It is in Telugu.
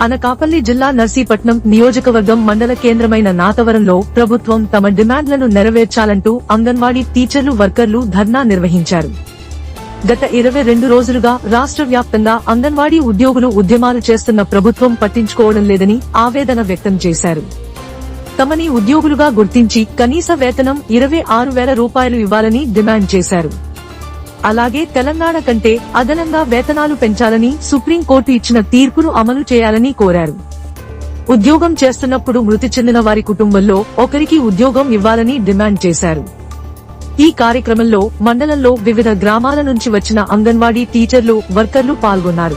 అనకాపల్లి జిల్లా నర్సీపట్నం నియోజకవర్గం మండల కేంద్రమైన నాతవరంలో ప్రభుత్వం తమ డిమాండ్లను నెరవేర్చాలంటూ అంగన్వాడీ టీచర్లు వర్కర్లు ధర్నా నిర్వహించారు. గత ఇరవై రెండు రోజులుగా రాష్ట్ర వ్యాప్తంగా అంగన్వాడీ ఉద్యోగులు ఉద్యమాలు చేస్తున్న ప్రభుత్వం పట్టించుకోవడం లేదని ఆవేదన వ్యక్తం చేశారు. తమని ఉద్యోగులుగా గుర్తించి కనీస వేతనం ఇరవై ఆరు వేల రూపాయలు ఇవ్వాలని డిమాండ్ చేశారు. అలాగే తెలంగాణ కంటే అదనంగా వేతనాలు పెంచాలని సుప్రీంకోర్టు ఇచ్చిన తీర్పును అమలు చేయాలని కోరారు. ఉద్యోగం చేస్తున్నప్పుడు మృతి చెందిన వారి కుటుంబంలో ఒకరికి ఉద్యోగం ఇవ్వాలని డిమాండ్ చేశారు. ఈ కార్యక్రమంలో మండలంలో వివిధ గ్రామాల నుంచి వచ్చిన అంగన్వాడీ టీచర్లు వర్కర్లు పాల్గొన్నారు.